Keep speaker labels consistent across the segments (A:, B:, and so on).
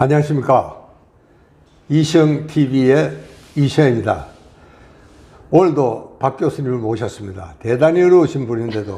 A: 안녕하십니까. 이시영TV의 이시영입니다. 오늘도 박 교수님을 모셨습니다. 대단히 어려우신 분인데도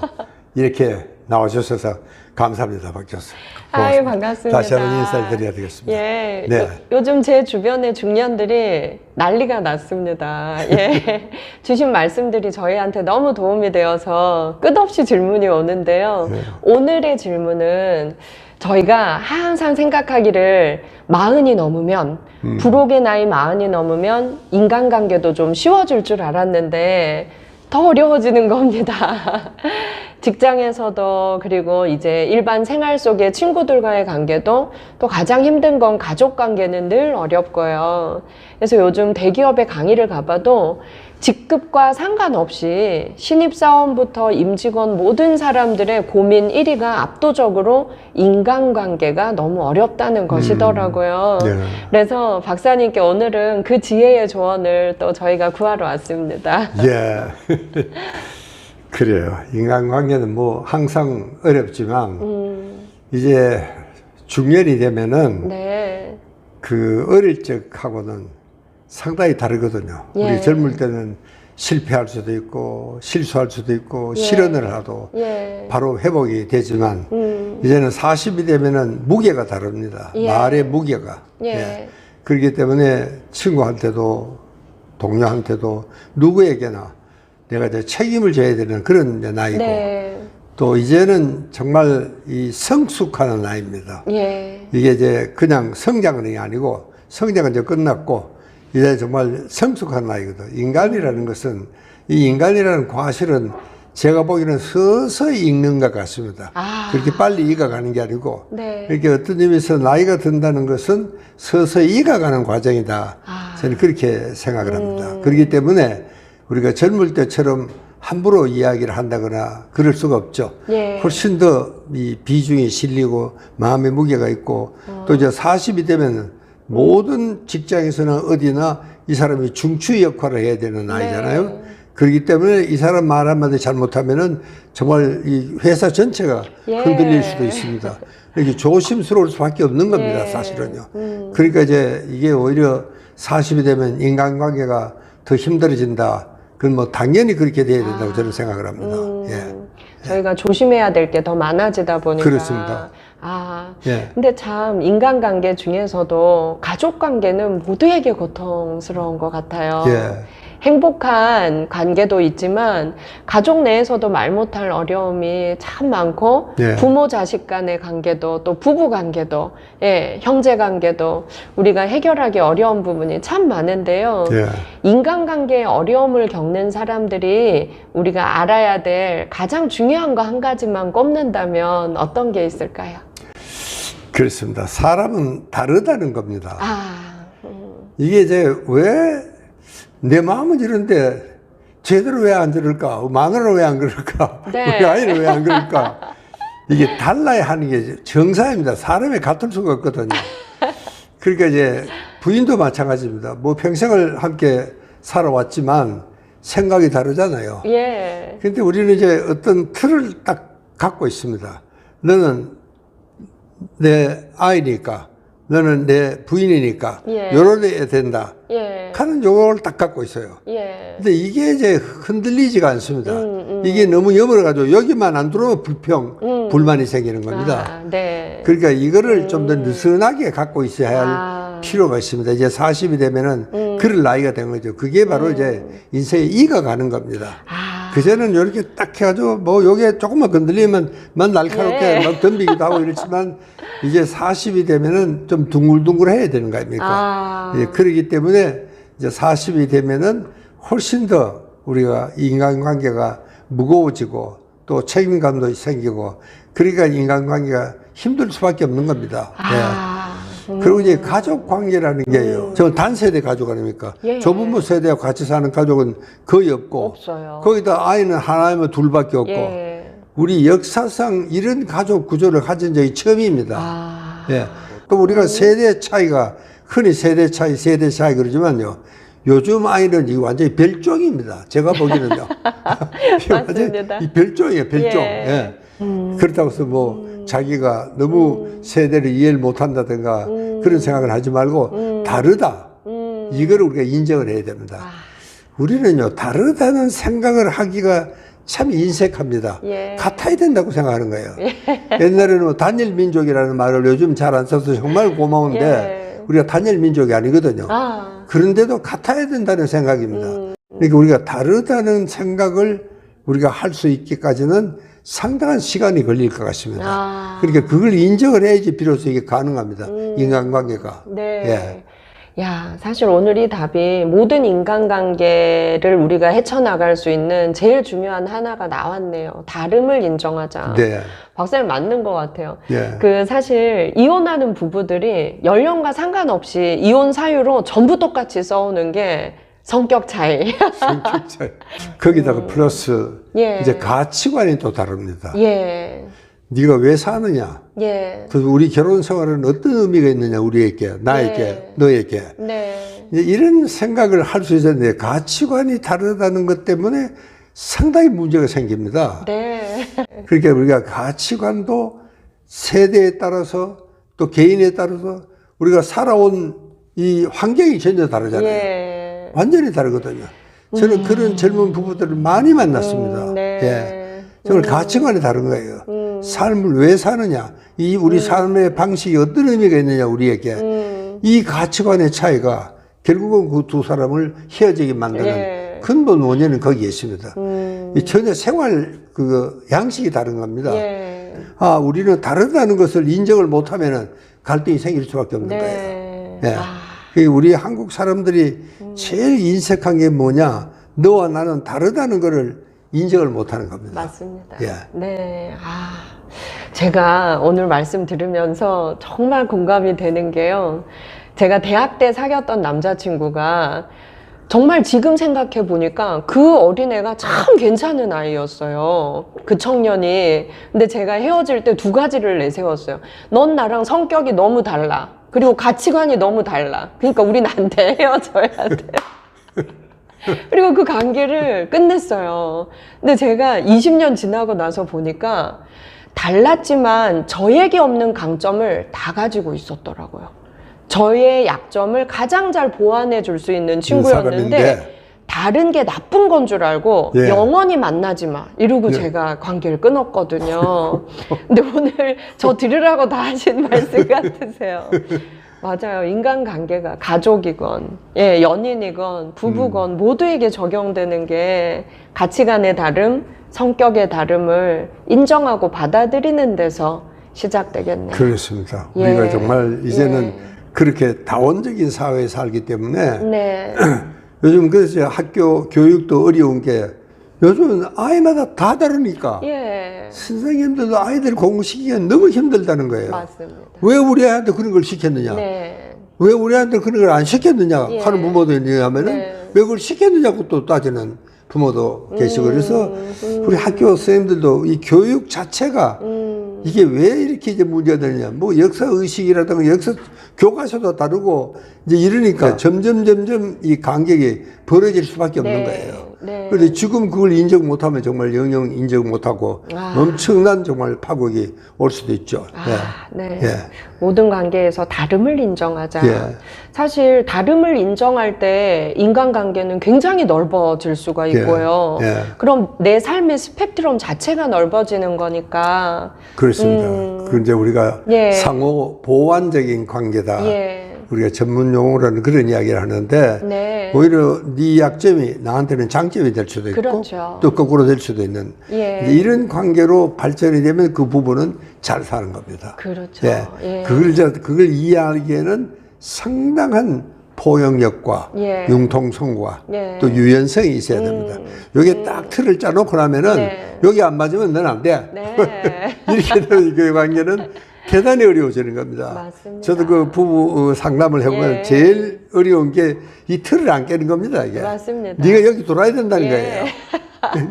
A: 이렇게 나와주셔서 감사합니다, 박 교수.
B: 아유. 반갑습니다.
A: 다시 한번 인사를 드려야 되겠습니다.
B: 예.
A: 네.
B: 요, 요즘 제 주변의 중년들이 난리가 났습니다. 예. 주신 말씀들이 저희한테 너무 도움이 되어서 끝없이 질문이 오는데요.
A: 네.
B: 오늘의 질문은 저희가 항상 생각하기를 마흔이 넘으면
A: 음.
B: 부록의 나이 마흔이 넘으면 인간관계도 좀 쉬워질 줄 알았는데 더 어려워지는 겁니다. 직장에서도 그리고 이제 일반 생활 속의 친구들과의 관계도 또 가장 힘든 건 가족 관계는 늘 어렵고요. 그래서 요즘 대기업의 강의를 가봐도 직급과 상관없이 신입사원부터 임직원 모든 사람들의 고민 1위가 압도적으로 인간관계가 너무 어렵다는 것이더라고요.
A: 네.
B: 그래서 박사님께 오늘은 그 지혜의 조언을 또 저희가 구하러 왔습니다.
A: 예. 그래요. 인간관계는 뭐 항상 어렵지만
B: 음,
A: 이제 중년이 되면은
B: 네.
A: 그 어릴 적하고는 상당히 다르거든요.
B: 예.
A: 우리 젊을 때는 실패할 수도 있고 실수할 수도 있고
B: 예.
A: 실언을 하도
B: 예.
A: 바로 회복이 되지만
B: 음,
A: 이제는 40이 되면은 무게가 다릅니다.
B: 예.
A: 말의 무게가.
B: 예.
A: 그렇기 때문에 친구한테도 동료한테도 누구에게나 내가 이제 책임을 져야 되는 그런 나이고
B: 네.
A: 또 이제는 정말 이 성숙하는 나이입니다.
B: 예.
A: 이게 이제 그냥 성장이 아니고 성장은 이제 끝났고 이제 정말 성숙한 나이거든. 인간이라는 것은 이 인간이라는 과실은 제가 보기에는 서서히 익는 것 같습니다.
B: 아.
A: 그렇게 빨리 익어가는 게 아니고
B: 네.
A: 이렇게 어떤 의미에서 나이가 든다는 것은 서서히 익어가는 과정이다.
B: 아.
A: 저는 그렇게 생각을 합니다.
B: 음.
A: 그렇기 때문에 우리가 젊을 때처럼 함부로 이야기를 한다거나 그럴 수가 없죠.
B: 예.
A: 훨씬 더 이 비중이 실리고 마음의 무게가 있고 또 이제 40이 되면 모든 직장에서나 어디나 이 사람이 중추 역할을 해야 되는 나이잖아요.
B: 네.
A: 그렇기 때문에 이 사람 말 한마디 잘못하면은 정말 이 회사 전체가
B: 예.
A: 흔들릴 수도 있습니다. 이렇게 조심스러울 수밖에 없는 겁니다,
B: 예.
A: 사실은요.
B: 음.
A: 그러니까 이제 이게 오히려 40이 되면 인간관계가 더 힘들어진다. 그건 뭐 당연히 그렇게 돼야 된다고 저는 생각을 합니다.
B: 음,
A: 예.
B: 저희가 조심해야 될 게 더 많아지다 보니까.
A: 그렇습니다.
B: 아.
A: 예.
B: 근데 참 인간관계 중에서도 가족 관계는 모두에게 고통스러운 것 같아요.
A: 예.
B: 행복한 관계도 있지만 가족 내에서도 말 못할 어려움이 참 많고
A: 예.
B: 부모 자식 간의 관계도 또 부부 관계도 예, 형제 관계도 우리가 해결하기 어려운 부분이 참 많은데요.
A: 예.
B: 인간관계에 어려움을 겪는 사람들이 우리가 알아야 될 가장 중요한 거 한 가지만 꼽는다면 어떤 게 있을까요?
A: 그렇습니다. 사람은 다르다는 겁니다.
B: 아, 음,
A: 이게 이제 왜 내 마음은 이런데 제대로 왜 안 들을까? 마누라 왜 안 그럴까?
B: 네.
A: 우리 아이는 왜 안 그럴까? 이게 달라야 하는 게 정상입니다. 사람이 같을 수가 없거든요. 그러니까 이제 부인도 마찬가지입니다. 뭐 평생을 함께 살아왔지만 생각이 다르잖아요.
B: 예,
A: 근데 우리는 이제 어떤 틀을 딱 갖고 있습니다. 너는 내 아이니까, 너는 내 부인이니까,
B: 예.
A: 요런 애야 된다.
B: 예,
A: 하는 요걸 딱 갖고 있어요.
B: 예.
A: 근데 이게 이제 흔들리지가 않습니다.
B: 음, 음.
A: 이게 너무 여물어가지고 여기만 안 들어오면 불평,
B: 음.
A: 불만이 생기는 겁니다.
B: 아, 네.
A: 그러니까 이거를 좀 더 느슨하게 갖고 있어야 할
B: 아.
A: 필요가 있습니다. 이제 40이 되면은
B: 음.
A: 그럴 나이가 된 거죠. 그게 바로 이제 인생의 이가 가는 겁니다.
B: 아,
A: 그전에는 이렇게 딱 해가지고 뭐 요게 조금만 건들리면 막 날카롭게
B: 예.
A: 막 덤비기도 하고 이렇지만 이제 40이 되면은 좀 둥글둥글 해야 되는 거 아닙니까?
B: 아.
A: 예, 그러기 때문에 이제 40이 되면은 훨씬 더 우리가 인간관계가 무거워지고 또 책임감도 생기고 그러니까 인간관계가 힘들 수밖에 없는 겁니다.
B: 아,
A: 예.
B: 음.
A: 그리고 이제 가족 관계라는 게요. 저는 단세대 가족 아닙니까?
B: 예.
A: 조부모 세대와 같이 사는 가족은 거의 없고
B: 없어요.
A: 거기다 아이는 하나면 둘밖에 없고
B: 예.
A: 우리 역사상 이런 가족 구조를 가진 적이 처음입니다.
B: 아,
A: 예. 또 우리가 세대 차이가 흔히 세대 차이, 세대 차이 그러지만요. 요즘 아이는 이 완전히 별종입니다. 제가 보기에는요.
B: 맞습니다.
A: 이 별종이에요, 별종.
B: 예.
A: 예. 그렇다고 해서 뭐 자기가 너무 세대를 이해를 못 한다든가 그런 생각을 하지 말고 다르다.
B: 음.
A: 이거를 우리가 인정을 해야 됩니다.
B: 아,
A: 우리는요, 다르다는 생각을 하기가 참 인색합니다.
B: 예.
A: 같아야 된다고 생각하는 거예요. 옛날에는 뭐 단일 민족이라는 말을 요즘 잘 안 써서 정말 고마운데
B: 예.
A: 우리가 단일 민족이 아니거든요.
B: 아,
A: 그런데도 같아야 된다는 생각입니다.
B: 음.
A: 그러니까 우리가 다르다는 생각을 우리가 할 수 있기까지는 상당한 시간이 걸릴 것 같습니다.
B: 아.
A: 그러니까 그걸 인정을 해야지 비로소 이게 가능합니다. 인간관계가.
B: 네.
A: 예.
B: 야, 사실 오늘 이 답이 모든 인간관계를 우리가 헤쳐나갈 수 있는 제일 중요한 하나가 나왔네요. 다름을 인정하자.
A: 네.
B: 박사님 맞는 것 같아요.
A: 예.
B: 그 사실 이혼하는 부부들이 연령과 상관없이 이혼 사유로 전부 똑같이 써오는 게 성격 차이.
A: 성격 차이. 거기다가 플러스
B: 음. 예.
A: 이제 가치관이 또 다릅니다.
B: 예.
A: 네가 왜 사느냐?
B: 예.
A: 그 우리 결혼 생활은 어떤 의미가 있느냐? 우리에게, 나에게,
B: 네.
A: 너에게.
B: 네.
A: 이제 이런 생각을 할 수 있었는데 가치관이 다르다는 것 때문에 상당히 문제가 생깁니다.
B: 네.
A: 그러니까 우리가 가치관도 세대에 따라서 또 개인에 따라서 우리가 살아온 이 환경이 전혀 다르잖아요.
B: 예.
A: 완전히 다르거든요. 저는 그런 젊은 부부들을 많이 만났습니다.
B: 음, 네.
A: 예. 정말 가치관이 다른 거예요.
B: 음.
A: 삶을 왜 사느냐? 이 우리 삶의 방식이 어떤 의미가 있느냐, 우리에게.
B: 음.
A: 이 가치관의 차이가 결국은 그 두 사람을 헤어지게 만드는
B: 예.
A: 근본 원인은 거기에 있습니다.
B: 음.
A: 이 전혀 생활 그 양식이 다른 겁니다.
B: 예.
A: 아, 우리는 다르다는 것을 인정을 못하면은 갈등이 생길 수밖에 없는 거예요.
B: 네.
A: 예.
B: 아.
A: 그 우리 한국 사람들이 제일 인색한 게 뭐냐? 너와 나는 다르다는 것을 인정을 못하는 겁니다.
B: 맞습니다.
A: 예.
B: 네. 아, 제가 오늘 말씀 들으면서 정말 공감이 되는 게요. 제가 대학 때 사귀었던 남자친구가 정말 지금 생각해 보니까 그 어린애가 참 괜찮은 아이였어요. 그 청년이. 근데 제가 헤어질 때 두 가지를 내세웠어요. 넌 나랑 성격이 너무 달라. 그리고 가치관이 너무 달라. 그러니까 우린 안 돼. 헤어져야 돼. 그리고 그 관계를 끝냈어요. 근데 제가 20년 지나고 나서 보니까 달랐지만 저에게 없는 강점을 다 가지고 있었더라고요. 저의 약점을 가장 잘 보완해 줄 수 있는 친구였는데
A: 사람인데.
B: 다른 게 나쁜 건 줄 알고
A: 예.
B: 영원히 만나지 마 이러고
A: 예.
B: 제가 관계를 끊었거든요. 근데 오늘 저 들으라고 다 하신 말씀 같으세요. 맞아요. 인간 관계가 가족이건, 예, 연인이건, 부부건, 모두에게 적용되는 게 가치관의 다름, 성격의 다름을 인정하고 받아들이는 데서 시작되겠네요.
A: 그렇습니다.
B: 예.
A: 우리가 정말 이제는
B: 예.
A: 그렇게 다원적인 사회에 살기 때문에
B: 네.
A: 요즘 그래서 학교 교육도 어려운 게 요즘은 아이마다 다 다르니까
B: 예.
A: 선생님들도 아이들 공부시키기가 너무 힘들다는 거예요.
B: 맞습니다.
A: 왜 우리 애한테 그런 걸 시켰느냐?
B: 네.
A: 왜 우리 애한테 그런 걸 안 시켰느냐
B: 예.
A: 하는 부모도 있냐 하면은
B: 네.
A: 왜 그걸 시켰느냐고 또 따지는 부모도 계시고 그래서
B: 음.
A: 우리 학교 선생님들도 이 교육 자체가
B: 음.
A: 이게 왜 이렇게 이제 문제가 되느냐 뭐 역사 의식이라든가 역사 교과서도 다르고 이제 이러니까 점점 점점 이 간격이 벌어질 수밖에 없는
B: 네.
A: 거예요.
B: 네.
A: 그런데 지금 그걸 인정 못하면 정말 영영 인정 못하고
B: 아.
A: 엄청난 정말 파국이 올 수도 있죠.
B: 아, 네.
A: 예.
B: 모든 관계에서 다름을 인정하자.
A: 예.
B: 사실 다름을 인정할 때 인간관계는 굉장히 넓어질 수가 있고요.
A: 예.
B: 그럼 내 삶의 스펙트럼 자체가 넓어지는 거니까.
A: 그렇습니다.
B: 음.
A: 그 이제 우리가
B: 예.
A: 상호 보완적인 관계다.
B: 예.
A: 우리가 전문 용어로는 그런 이야기를 하는데
B: 네.
A: 오히려 네 약점이 나한테는 장점이 될 수도 있고
B: 그렇죠.
A: 또 거꾸로 될 수도 있는
B: 예.
A: 이런 관계로 발전이 되면 그 부분은 잘 사는 겁니다.
B: 그렇죠.
A: 예.
B: 예.
A: 그걸 저 그걸 이해하기에는 상당한 포용력과
B: 예.
A: 융통성과
B: 예.
A: 또 유연성이 있어야 됩니다. 여기 딱 틀을 짜놓고 나면은
B: 네.
A: 여기 안 맞으면 넌 안 돼.
B: 네.
A: 이렇게 되면 그 관계는 대단히 어려워지는 겁니다.
B: 맞습니다.
A: 저도 그 부부 어, 상담을 해보면
B: 예.
A: 제일 어려운 게 이 틀을 안 깨는 겁니다. 이게.
B: 맞습니다.
A: 네가 여기 돌아야 된다는
B: 예.
A: 거예요.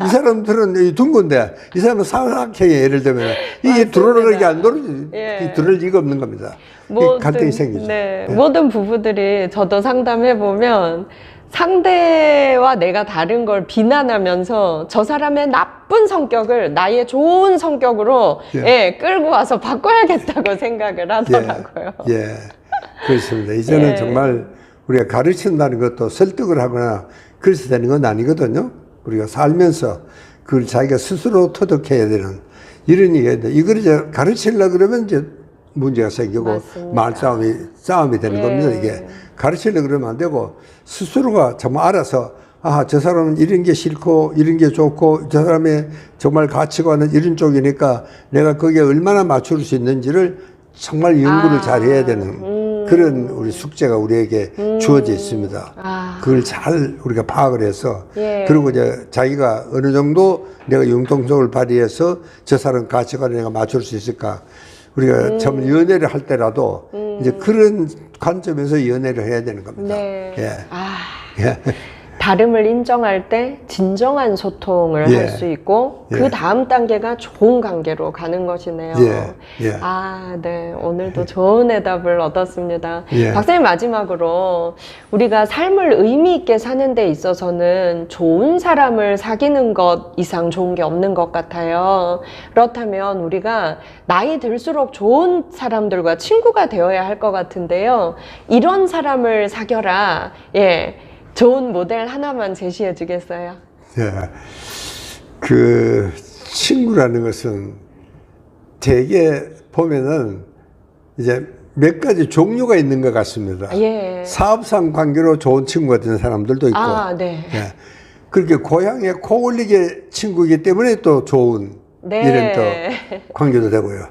A: 이 사람들은 이 둥근데 이 사람은 사각형에 예를 들면 이게
B: 맞습니다.
A: 들어오는 게안 돌아지
B: 예.
A: 들을 리가 없는 겁니다. 이
B: 모든-
A: 갈등이 생기죠.
B: 네,
A: 예.
B: 모든 부부들이 저도 상담해 보면 상대와 내가 다른 걸 비난하면서 저 사람의 나쁜 성격을 나의 좋은 성격으로
A: 예.
B: 예, 끌고 와서 바꿔야겠다고 생각을 하더라고요.
A: 예. 그렇습니다. 이제는
B: 예.
A: 정말 우리가 가르친다는 것도 설득을 하거나 그래서 되는 건 아니거든요. 우리가 살면서 그걸 자기가 스스로 터득해야 되는 이런 얘기가 있는데 이걸 이제 가르치려고 그러면 이제 문제가 생기고
B: 맞습니다.
A: 말싸움이 싸움이 되는
B: 예.
A: 겁니다. 이게 가르치려고 그러면 안 되고 스스로가 정말 알아서 아, 저 사람은 이런 게 싫고 이런 게 좋고 저 사람의 정말 가치관은 이런 쪽이니까 내가 거기에 얼마나 맞출 수 있는지를 정말 연구를
B: 아,
A: 잘 해야 되는
B: 음.
A: 그런 우리 숙제가 우리에게 주어져 있습니다.
B: 아.
A: 그걸 잘 우리가 파악을 해서
B: 예.
A: 그리고 이제 자기가 어느 정도 내가 융통성을 발휘해서 저 사람 가치관을 내가 맞출 수 있을까 우리가
B: 음.
A: 참 연애를 할 때라도 이제 그런 관점에서 연애를 해야 되는 겁니다.
B: 네.
A: 예.
B: 아,
A: 예.
B: 다름을 인정할 때 진정한 소통을
A: 예.
B: 할수 있고
A: 예.
B: 그 다음 단계가 좋은 관계로 가는 것이네요.
A: 예. 예.
B: 아, 네. 오늘도 좋은 해답을 얻었습니다.
A: 예.
B: 박사님 마지막으로 우리가 삶을 의미 있게 사는 데 있어서는 좋은 사람을 사귀는 것 이상 좋은 게 없는 것 같아요. 그렇다면 우리가 나이 들수록 좋은 사람들과 친구가 되어야 할 것 같은데요. 이런 사람을 사겨라. 예. 좋은 모델 하나만 제시해 주겠어요?
A: 예. 그 친구라는 것은 되게 보면은 이제 몇 가지 종류가 있는 것 같습니다.
B: 예.
A: 사업상 관계로 좋은 친구가 되는 사람들도 있고,
B: 아, 네.
A: 예. 그렇게 고향에 코 올리게 친구이기 때문에 또 좋은
B: 네.
A: 이런 또 관계도 되고요.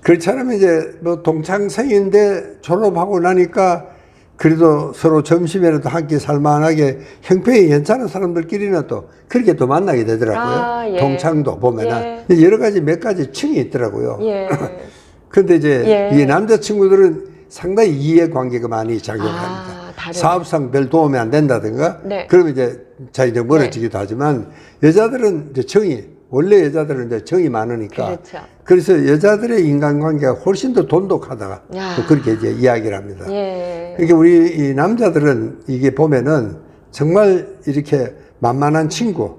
A: 그렇지 않으면 이제 뭐 동창생인데 졸업하고 나니까 그래도 서로 점심에라도 함께 살만하게 형편이 괜찮은 사람들끼리는 또 그렇게 또 만나게 되더라고요.
B: 아, 예.
A: 동창도 보면은 여러 가지 몇 가지 층이 있더라고요.
B: 예.
A: 근데 이제
B: 예.
A: 이 남자친구들은 상당히 이해 관계가 많이 작용합니다.
B: 아.
A: 사업상 별 도움이 안 된다든가
B: 네.
A: 그러면 이제 자기들 멀어지기도 하지만 여자들은 이제 정이 원래 여자들은 이제 정이 많으니까
B: 그렇죠.
A: 그래서 여자들의 인간관계가 훨씬 더 돈독하다가
B: 야.
A: 또 그렇게 이제 이야기를 합니다.
B: 예.
A: 그러니까 우리 이 남자들은 이게 보면은 정말 이렇게 만만한 친구.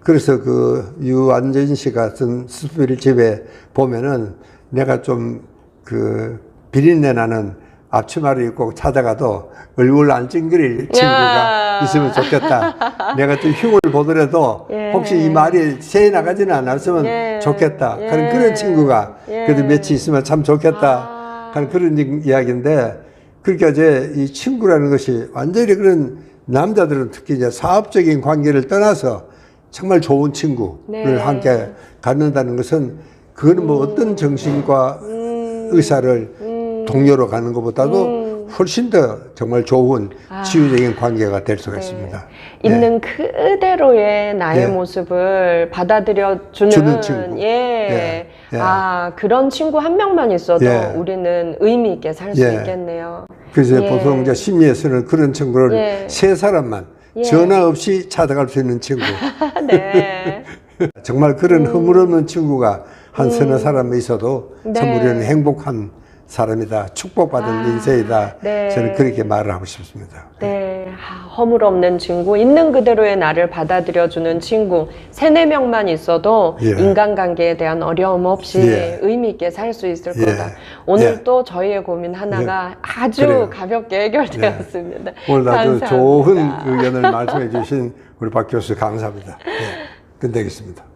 A: 그래서 그 유안전 씨 같은 스피를 집에 보면은 내가 좀 그 비린내 나는 앞치마를 입고 찾아가도 얼굴 안 찡그릴 친구가
B: 야.
A: 있으면 좋겠다. 내가 좀 흉을 보더라도
B: 예.
A: 혹시 이 말이 새에 나가지는 않았으면
B: 예.
A: 좋겠다.
B: 예.
A: 그런 그런 친구가
B: 예.
A: 그래도 며칠 있으면 참 좋겠다.
B: 아.
A: 하는 그런 이- 이야기인데 그러니까 이제 이 친구라는 것이 완전히 그런 남자들은 특히 이제 사업적인 관계를 떠나서 정말 좋은 친구를
B: 네.
A: 함께 갖는다는 것은 그거는 뭐 어떤 정신과 의사를 동료로 가는 것보다도 훨씬 더 정말 좋은
B: 아.
A: 치유적인 관계가 될 수가
B: 네.
A: 있습니다.
B: 있는 그대로의 나의
A: 예.
B: 모습을 받아들여 주는
A: 주는 친구.
B: 예.
A: 예. 예.
B: 아, 그런 친구 한 명만 있어도
A: 예.
B: 우리는 의미 있게 살수
A: 예.
B: 있겠네요.
A: 그래서
B: 예.
A: 보통 이제 심리에서는 그런 친구를
B: 예.
A: 세 사람만
B: 예.
A: 전화 없이 찾아갈 수 있는 친구.
B: 네.
A: 정말 그런 허물없는 친구가 한 서너 사람 있어도 참
B: 네.
A: 우리는 행복한 사람이다. 축복받은
B: 아,
A: 인생이다.
B: 네.
A: 저는 그렇게 말을 하고 싶습니다.
B: 네, 아, 허물 없는 친구, 있는 그대로의 나를 받아들여주는 친구, 세네 명만 있어도
A: 예.
B: 인간관계에 대한 어려움 없이
A: 예.
B: 의미 있게 살 수 있을
A: 예.
B: 거다. 오늘
A: 예.
B: 또 저희의 고민 하나가 아주
A: 그래요.
B: 가볍게 해결되었습니다.
A: 오늘 아주
B: 감사합니다.
A: 좋은 의견을 말씀해 주신 우리 박 교수 감사합니다. 네, 끝내겠습니다.